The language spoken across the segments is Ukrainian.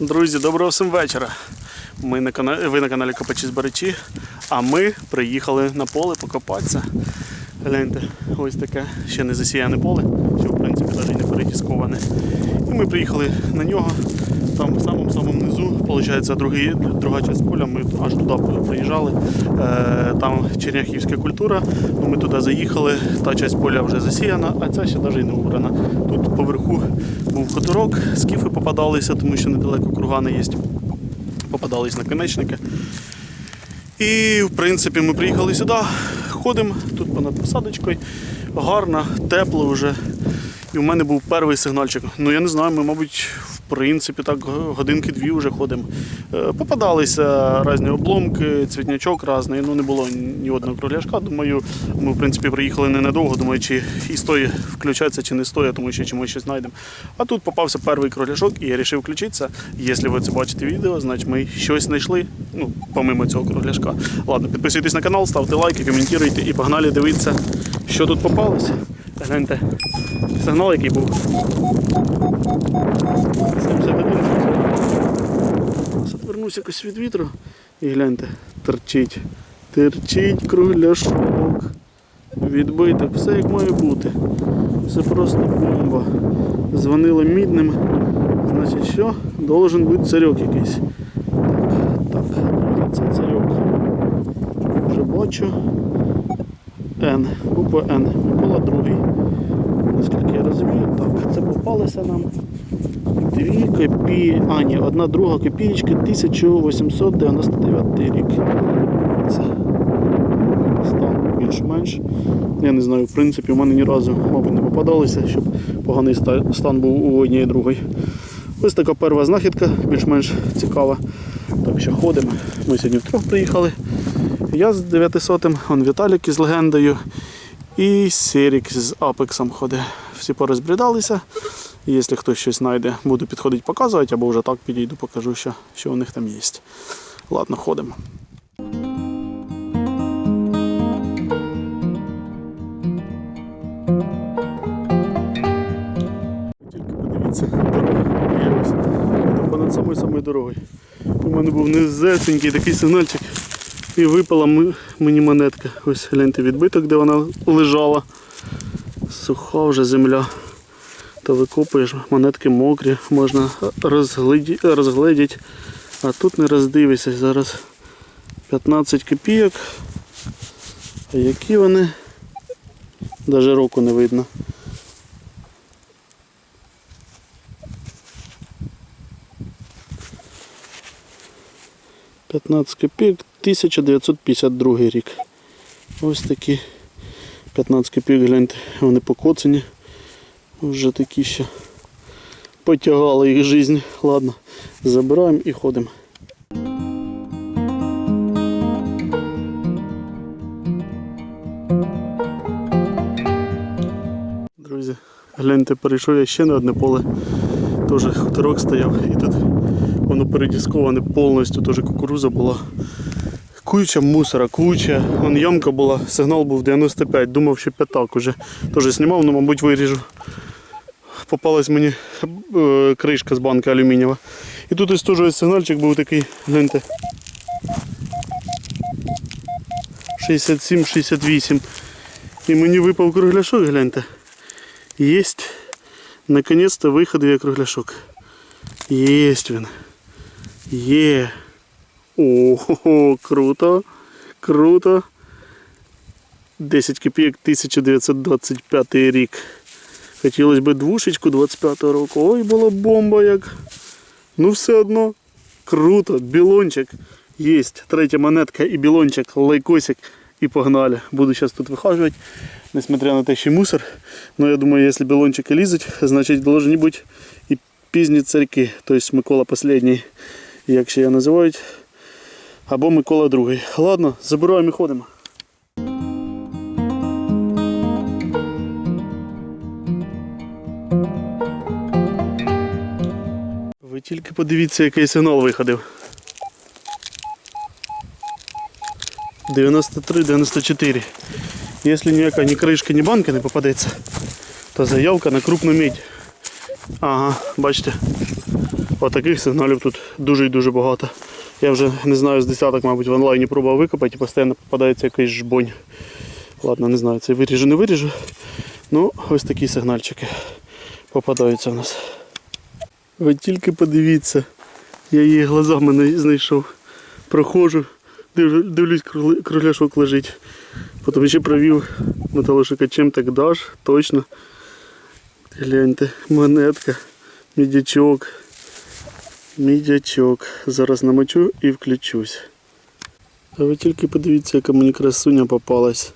Друзі, доброго всім вечора. Ми на каналі, ви на каналі Копачі Зберечі, а ми приїхали на поле покопатися. Гляньте, ось таке ще не засіяне поле, що в принципі навіть не перетісковане. І ми приїхали на нього. Там в самому самому низу, виходить, другий, друга частина поля, ми аж туди приїжджали. Е, там черняхівська культура. Ну, ми туди заїхали, та частина поля вже засіяна, а ця ще навіть не убрана. Тут поверху був хуторок, скіфи попадалися, тому що недалеко кургани є. Попадались наконечники. І в принципі ми приїхали сюди, ходимо тут понад посадочкою. Гарно, тепло вже. І в мене був перший сигнальчик. Ну я не знаю, ми, мабуть, принципі, так годинки-дві вже ходимо. Е, Попадалися різні обломки, цвітнячок різний, ну не було ні одного кругляшка. Думаю, ми в принципі приїхали ненадовго, думаю, чи і стоїть включатися, чи не стоїть, тому що чимось щось знайдемо. А тут попався перший кругляшок, і я вирішив включитися. Якщо ви це бачите відео, значить ми щось знайшли, ну, помимо цього кругляшка. Ладно, підписуйтесь на канал, ставте лайки, коментуйте і погнали дивитися, що тут попалося. Гляньте, сигнал який був. 71 Отвернусь якось від вітру і гляньте, торчить. Терчить кругляшок. Відбиток, все як має бути. Все просто бомба. Дзвонили мідним. Значить що? Должен бути царьок якийсь. Так, так, це царьок. Вже бачу. Н. Буква Н. Микола другий. Наскільки я розумію, так, це попалося нам. Дві копії, а ні, одна друга копієчка 1899 рік. Це стан більш-менш. Я не знаю, в принципі, у мене ні разу, мабуть, не попадалося, щоб поганий стан був у одній другої. Ось така перша знахідка, більш-менш цікава. Так що ходимо. Ми сьогодні втрьох приїхали. Я з 900-м, он Віталік із легендою. І Серік з Апексом ходить. Всі порозбрідалися. І Якщо хтось щось знайде, буду підходити показувати, або вже так підійду, покажу, що, що у них там є. Ладно, ходимо. Тільки подивіться, дорога. Понад самою самою дорогою. У мене був низесенький такий сигнальчик. І випала мені монетка. Ось гляньте відбиток, де вона лежала. Суха вже земля. То викопуєш, монетки мокрі, можна розгледіти. А тут не роздивишся. Зараз 15 копійок. А які вони? Навіть року не видно. П'ятнадцять копійок, 1952 рік. Ось такі 15 копійок, гляньте, вони покоцані. Вже такі ще потягали їх життя. Ладно, забираємо і ходимо. Друзі, гляньте, перейшов я ще на одне поле. Теж хуторок стояв і тут воно передісковане повністю, теж кукуруза була. Куча мусора, куча. Вон ямка була, сигнал був 95, думав, що п'ятак уже. Теж знімав, ну, мабуть, виріжу. Попалась мені е, кришка з банки алюмінієва. І тут ось теж ось сигнальчик був такий, гляньте. 67-68. І мені випав кругляшок, гляньте. Єсть. Наконець-то виходив я кругляшок. Єсть він. Є. Ого, круто. Круто. 10 копійок 1925 рік. Хотілося б двушечку 25 року. Ой, була бомба як. Ну все одно. Круто. Білончик. Єсть. Третя монетка і білончик, лайкосик. І погнали. Буду зараз тут вихажувати. Несмотря на те, що мусор. Но я думаю, якщо білончики лізуть, значить повинні бути і пізні царьки. Тобто Микола останній, як ще його називають. Або Микола другий. Ладно, забираємо і ходимо. Ви тільки подивіться, який сигнал виходив. 93-94. Якщо ніяка ні кришка, ні банка не попадеться, то заявка на крупну медь. Ага, бачите. Отаких сигналів тут дуже і дуже багато. Я вже не знаю з десяток, мабуть, в онлайні пробував викопати і постійно попадається якийсь жбонь. Ладно, не знаю, це виріжу, не виріжу. Ну, ось такі сигнальчики попадаються в нас. Ви тільки подивіться, я її глазами не знайшов. Проходжу, дивлюсь, кругляшок лежить. Потім ще провів металошукачем, так даш, точно. Гляньте, монетка, мідячок. Мідячок. Зараз намочу і включусь. А ви тільки подивіться, яка мені красуня попалась.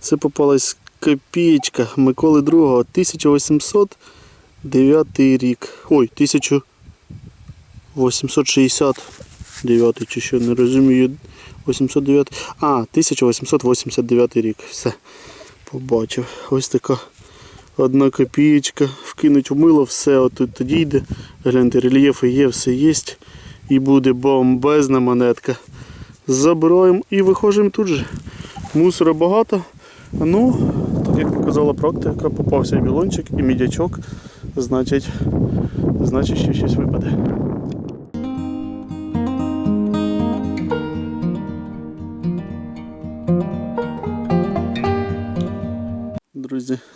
Це попалась копієчка Миколи II, 1809 рік. Ой, 1869 чи що, не розумію. 809. А, 1889 рік. Все. Побачив. Ось така одна копієчка. Вкинуть у мило, все отут тоді йде. Гляньте, рельєфи є, все є. І буде бомбезна монетка. Забираємо і виходимо тут же. Мусора багато. Ну, так як показала практика, попався білончик, і мідячок. Значить, значить ще щось випаде.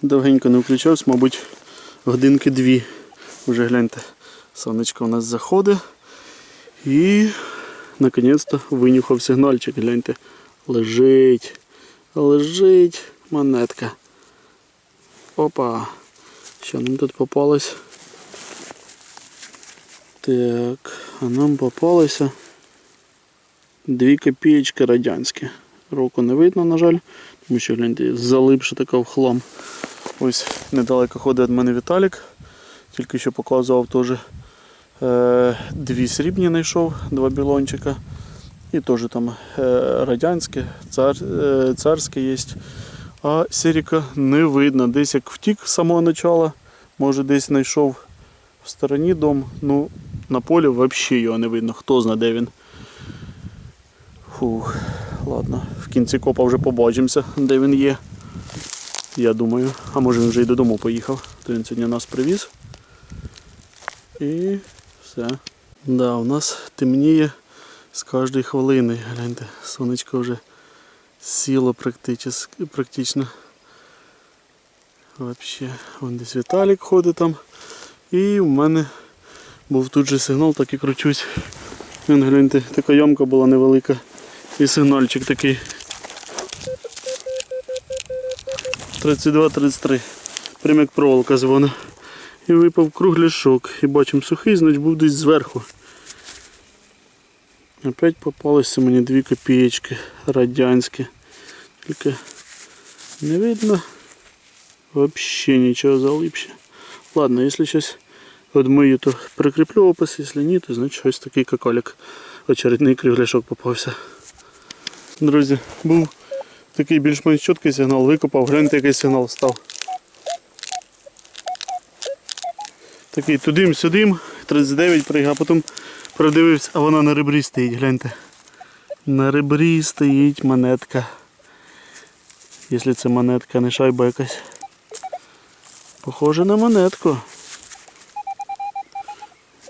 Довгенько не включався, мабуть, годинки дві. Вже гляньте, сонечко у нас заходить. І наконець-то винюхав сигнальчик. Гляньте, лежить, лежить монетка. Опа. Що нам тут попалось? Так, а нам попалося дві копієчки радянські. Року не видно, на жаль, тому що гляньте, залипша така в хлам. Ось недалеко ходить від мене Віталік. Тільки що показував теж е, дві срібні знайшов, два білончика. І теж там е, радянське, цар, е, царське є. А Сіріка не видно. Десь як втік з самого початку, може десь знайшов в стороні дом. Ну, на полі взагалі його не видно. Хто знає, де він. Фух, ладно, в кінці копа вже побачимося, де він є. Я думаю, а може він вже й додому поїхав, то він сьогодні нас привіз. І все. Да, у нас темніє з кожної хвилини. Гляньте, сонечко вже сіло практично. Вообще, вон десь Віталік ходить там. І в мене був тут же сигнал, так і кручусь. Він, гляньте, така ямка була невелика. І сигнальчик такий. 32-33. Прям як проволока дзвона. І випав кругляшок. І бачимо сухий, значить був десь зверху. Опять попалися мені дві копієчки радянські. Тільки не видно. Вообще нічого залипше. Ладно, якщо щось одмию, то прикріплю опис, якщо ні, то значить ось такий какалік. Очередний кругляшок попався. Друзі, був такий більш-менш чіткий сигнал, викопав, гляньте, який сигнал став. Такий тудим-сюдим, 39 пригав, а потім продивився, а вона на ребрі стоїть, гляньте. На ребрі стоїть монетка. Якщо це монетка, не шайба якась. Похоже на монетку.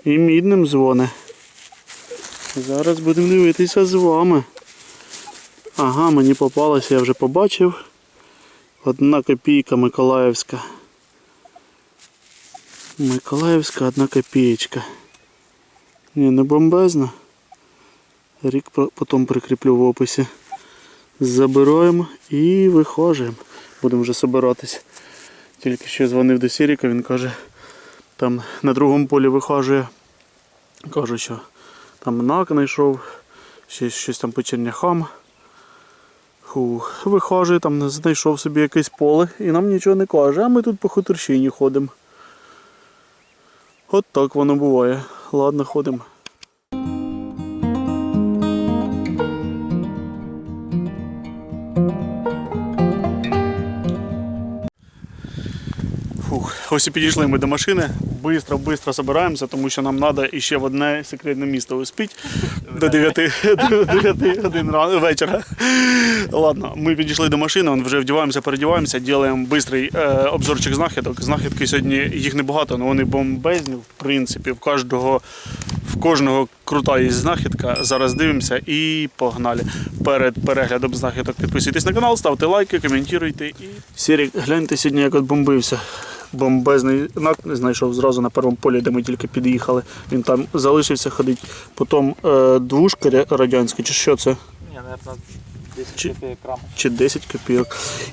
І мідним дзвоне. Зараз будемо дивитися з вами. Ага, мені попалося, я вже побачив. Одна копійка Миколаївська. Миколаївська одна копієчка. Ні, не бомбезна. Рік потім прикріплю в описі. Забираємо і виходимо. Будемо вже собиратись. Тільки що дзвонив до Сіріка, він каже, там на другому полі вихажує. Каже, що там нак знайшов, ще щось там по черняхам. Вихожує, там знайшов собі якесь поле і нам нічого не каже, а ми тут по хуторщині ходимо. От так воно буває. Ладно, ходимо. Ось і підійшли ми до машини. Бистро, бистро збираємося, тому що нам треба іще в одне секретне місто успіть до 9, годин вечора. Ладно, ми підійшли до машини, вже вдіваємося, передіваємося, робимо бистрий е, обзорчик знахідок. Знахідки сьогодні їх небагато, але вони бомбезні, в принципі, в кожного, в кожного крута є знахідка. Зараз дивимося і погнали. Перед переглядом знахідок підписуйтесь на канал, ставте лайки, коментуйте. І... Сірік, гляньте сьогодні, як от бомбився. Бомбезний нак знайшов зразу на першому полі, де ми тільки під'їхали. Він там залишився ходити. Потім е, двушка радянська, чи що це? Ні, наверное, 10 Чи- копеек грамм. чи 10 копійок.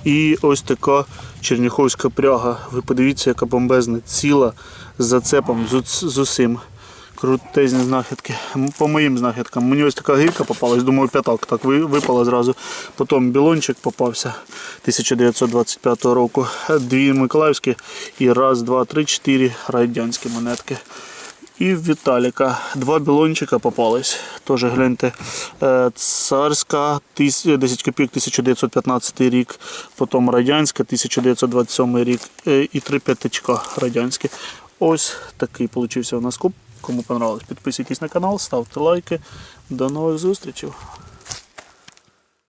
І ось така черніховська пряга. Ви подивіться, яка бомбезна, ціла з зацепом, з, з усім. Крутезні знахідки. По моїм знахідкам. Мені ось така гірка попалась, думаю, п'ятак так випала зразу. Потім білончик попався 1925 року. Дві миколаївські і раз, два, три, чотири радянські монетки. І Віталіка два білончика попались. Теж гляньте. Е, Царська 10 копійок 1915 рік, потім радянська 1927 рік е, і три п'ятичка радянські. Ось такий получився у нас куб. Кому понравилось, підписуйтесь на канал, ставте лайки. До нових зустрічей.